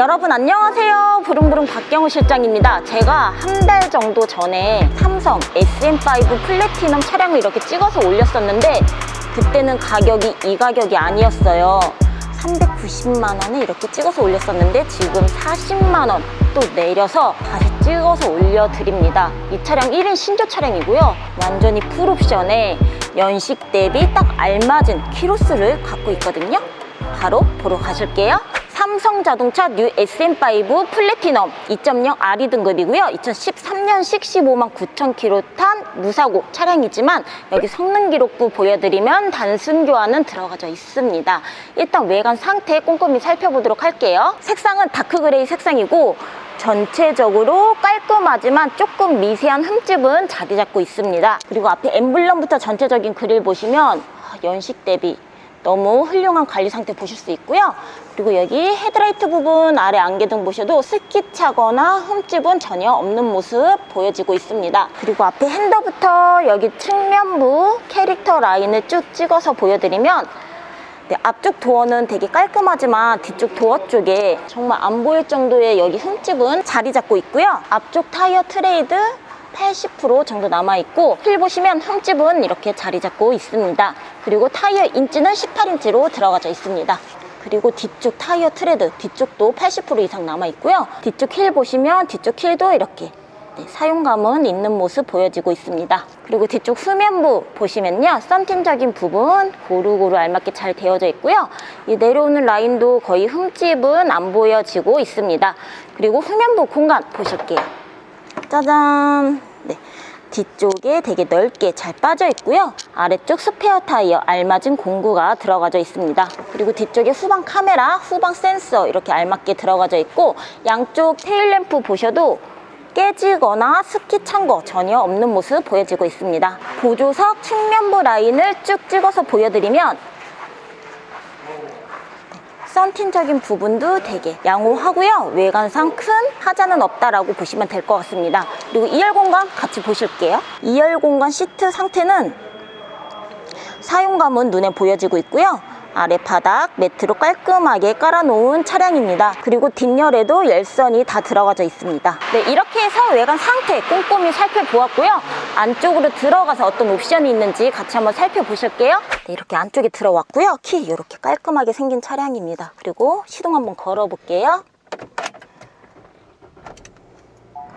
여러분 안녕하세요. 부릉부릉 박경우 실장입니다. 제가 한 달 정도 전에 삼성 SM5 플래티넘 차량을 이렇게 찍어서 올렸었는데 그때는 가격이 이 가격이 아니었어요. 390만 원에 이렇게 찍어서 올렸었는데 지금 40만 원 또 내려서 다시 찍어서 올려드립니다. 이 차량 1인 신조 차량이고요. 완전히 풀옵션에 연식 대비 딱 알맞은 키로수를 갖고 있거든요. 바로 보러 가실게요. 삼성 자동차 뉴 SM5 플래티넘 2.0 RE 등급이고요. 2013년식 15만 9천 킬로 탄 무사고 차량이지만 여기 성능 기록부 보여드리면 단순 교환은 들어가져 있습니다. 일단 외관 상태 꼼꼼히 살펴보도록 할게요. 색상은 다크 그레이 색상이고 전체적으로 깔끔하지만 조금 미세한 흠집은 자리 잡고 있습니다. 그리고 앞에 엠블럼부터 전체적인 그릴 보시면 아, 연식 대비 너무 훌륭한 관리 상태 보실 수 있고요. 그리고 여기 헤드라이트 부분 아래 안개등 보셔도 스키 차거나 흠집은 전혀 없는 모습 보여지고 있습니다. 그리고 앞에 핸더부터 여기 측면부 캐릭터 라인을 쭉 찍어서 보여드리면 네, 앞쪽 도어는 되게 깔끔하지만 뒤쪽 도어 쪽에 정말 안 보일 정도의 여기 흠집은 자리 잡고 있고요. 앞쪽 타이어 트레이드 80% 정도 남아있고 휠 보시면 흠집은 이렇게 자리 잡고 있습니다. 그리고 타이어 인치는 18인치로 들어가져 있습니다. 그리고 뒤쪽 타이어 트레드 뒤쪽도 80% 이상 남아있고요. 뒤쪽 힐 보시면 뒤쪽 힐도 이렇게 네, 사용감은 있는 모습 보여지고 있습니다. 그리고 뒤쪽 후면부 보시면요. 썬팅적인 부분 고루고루 알맞게 잘 되어져 있고요. 이 내려오는 라인도 거의 흠집은 안 보여지고 있습니다. 그리고 후면부 공간 보실게요. 짜잔! 네. 뒤쪽에 되게 넓게 잘 빠져 있고요. 아래쪽 스페어 타이어 알맞은 공구가 들어가져 있습니다. 그리고 뒤쪽에 후방 카메라, 후방 센서 이렇게 알맞게 들어가져 있고 양쪽 테일램프 보셔도 깨지거나 스키 찬 거 전혀 없는 모습 보여지고 있습니다. 보조석 측면부 라인을 쭉 찍어서 보여드리면 썬틴적인 부분도 되게 양호하고요. 외관상 큰 하자는 없다라고 보시면 될 것 같습니다. 그리고 2열 공간 같이 보실게요. 2열 공간 시트 상태는 사용감은 눈에 보여지고 있고요. 아래 바닥 매트로 깔끔하게 깔아놓은 차량입니다. 그리고 뒷열에도 열선이 다 들어가져 있습니다. 네, 이렇게 해서 외관 상태 꼼꼼히 살펴보았고요. 안쪽으로 들어가서 어떤 옵션이 있는지 같이 한번 살펴보실게요. 네, 이렇게 안쪽에 들어왔고요. 키 이렇게 깔끔하게 생긴 차량입니다. 그리고 시동 한번 걸어볼게요.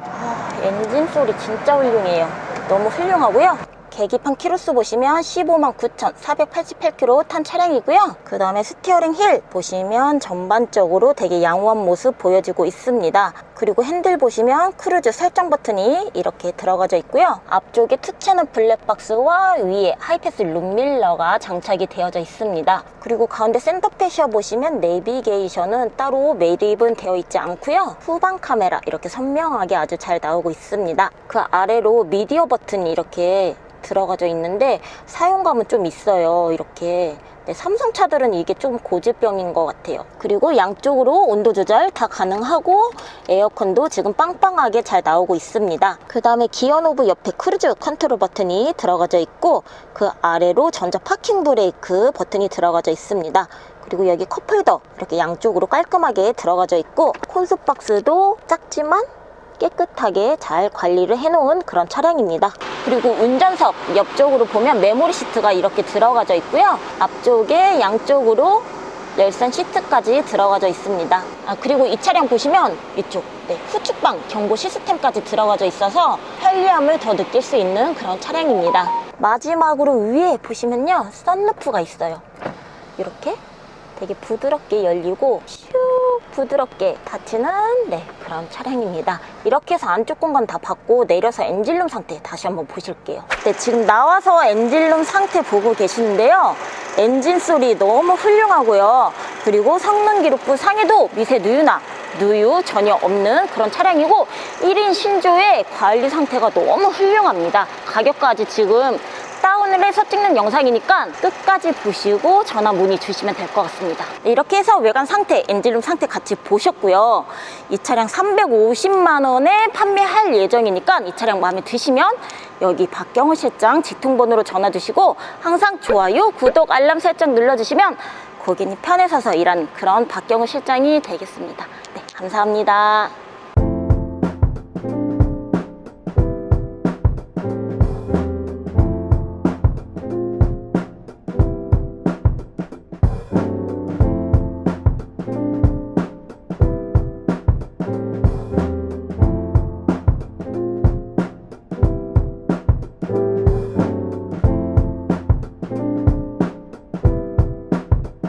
아, 엔진 소리 진짜 훌륭해요. 너무 훌륭하고요. 계기판 키로수 보시면 15만 9,488km 탄 차량이고요. 그 다음에 스티어링 힐 보시면 전반적으로 되게 양호한 모습 보여지고 있습니다. 그리고 핸들 보시면 크루즈 설정 버튼이 이렇게 들어가져 있고요. 앞쪽에 투체는 블랙박스와 위에 하이패스 룸밀러가 장착이 되어져 있습니다. 그리고 가운데 센터 패셔 보시면 내비게이션은 따로 매립은 되어 있지 않고요. 후방 카메라 이렇게 선명하게 아주 잘 나오고 있습니다. 그 아래로 미디어 버튼이 이렇게 들어가져 있는데 사용감은 좀 있어요. 이렇게. 네, 삼성차들은 이게 좀 고질병인 것 같아요. 그리고 양쪽으로 온도 조절 다 가능하고 에어컨도 지금 빵빵하게 잘 나오고 있습니다. 그 다음에 기어 노브 옆에 크루즈 컨트롤 버튼이 들어가져 있고 그 아래로 전자 파킹 브레이크 버튼이 들어가져 있습니다. 그리고 여기 컵홀더 이렇게 양쪽으로 깔끔하게 들어가져 있고 콘솔 박스도 작지만 깨끗하게 잘 관리를 해놓은 그런 차량입니다. 그리고 운전석 옆쪽으로 보면 메모리 시트가 이렇게 들어가져 있고요. 앞쪽에 양쪽으로 열선 시트까지 들어가져 있습니다. 아, 그리고 이 차량 보시면 이쪽 네, 후측방 경고 시스템까지 들어가져 있어서 편리함을 더 느낄 수 있는 그런 차량입니다. 마지막으로 위에 보시면요. 썬루프가 있어요. 이렇게 되게 부드럽게 열리고 슉 부드럽게 닫히는 네, 그런 차량입니다. 이렇게 해서 안쪽 공간 다 받고 내려서 엔진룸 상태 다시 한번 보실게요. 네, 지금 나와서 엔진룸 상태 보고 계시는데요. 엔진 소리 너무 훌륭하고요. 그리고 성능 기록부 상에도 미세 누유나 누유 전혀 없는 그런 차량이고 1인 신조의 관리 상태가 너무 훌륭합니다. 가격까지 지금 다운을 해서 찍는 영상이니까 끝까지 보시고 전화 문의 주시면 될 것 같습니다. 네, 이렇게 해서 외관 상태, 엔진룸 상태 같이 보셨고요. 이 차량 350만 원에 판매할 예정이니까 이 차량 마음에 드시면 여기 박경호 실장 직통번호로 전화 주시고 항상 좋아요, 구독, 알람 설정 눌러주시면 고객님 편에 서서 일하는 그런 박경호 실장이 되겠습니다. 네. 감사합니다.